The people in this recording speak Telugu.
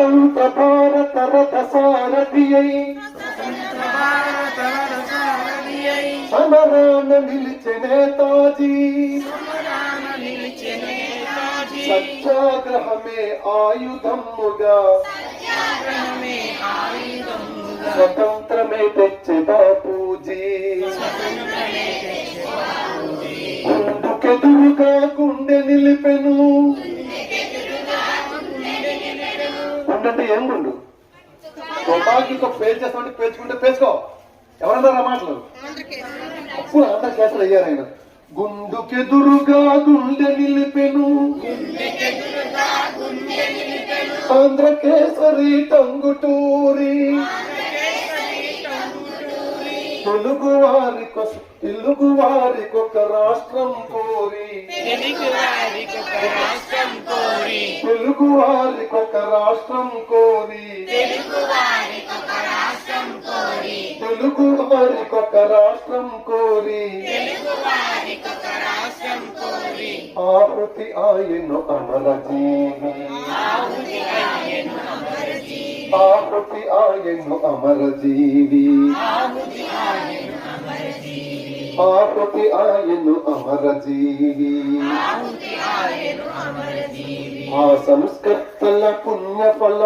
స్వతంత్ర సమరాన నిలిచె నేతాజీ. సత్యాగ్రహమే ఆయుధముగా. స్వతంత్రమే తెచ్చే బాపూజీ. ఉండంటే ఏం గుండు తుపాకీతో పేల్చేస్తామంటే పేల్చుకుంటే పేల్చుకో. ఎవరన్నారా మాటలు? అప్పుడు అంతా కేసులు అయ్యారు ఆయన. గుండుకెదురుగా గుండె నిలిపెను. ఆంధ్రకేసరి టంగుటూరి. తెలుగు వారి తెలుగు వారికొక రాష్ట్రం తెలుగు వారికొక రాష్ట్రం కోరి తెలుగు వారికొక రాష్ట్రం కోరి. తెలుగు వారికొక రాష్ట్రం కోరి. తెలుగు వారికొక రాష్ట్రం కోరి. తెలుగు వారికొక రాష్ట్రం కోరి. ఆహుతి ఆయను అమరజీవి ఆహుతి అయ్యను అమరజీ ఆహుతి ఆయను అమరజీవి ఆహుతి ఆయను అమరజీ ఆహుతి ఆయను అమరజీవి ఆహుతి ఆయను అమరజీ ఆ సంస్కర్తల పుణ్య ఫల